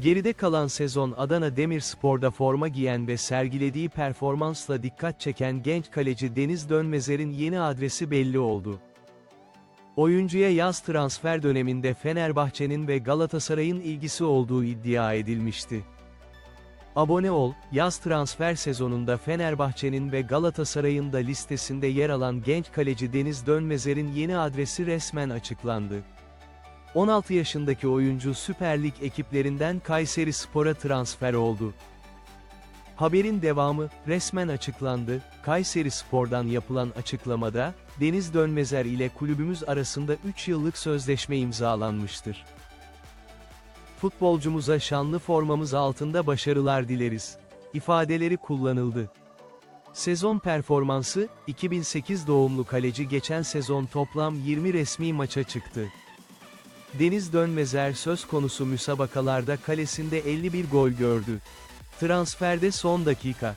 Geride kalan sezon Adana Demirspor'da forma giyen ve sergilediği performansla dikkat çeken genç kaleci Deniz Dönmezer'in yeni adresi belli oldu. Oyuncuya yaz transfer döneminde Fenerbahçe'nin ve Galatasaray'ın ilgisi olduğu iddia edilmişti. Abone ol, yaz transfer sezonunda Fenerbahçe'nin ve Galatasaray'ın da listesinde yer alan genç kaleci Deniz Dönmezer'in yeni adresi resmen açıklandı. 16 yaşındaki oyuncu Süper Lig ekiplerinden Kayseri Spor'a transfer oldu. Haberin devamı, resmen açıklandı, Kayseri Spor'dan yapılan açıklamada, Deniz Dönmezer ile kulübümüz arasında 3 yıllık sözleşme imzalanmıştır. Futbolcumuza şanlı formamız altında başarılar dileriz. ifadeleri kullanıldı. Sezon performansı, 2008 doğumlu kaleci geçen sezon toplam 20 resmi maça çıktı. Deniz Dönmezer söz konusu müsabakalarda kalesinde 51 gol gördü. Transferde son dakika,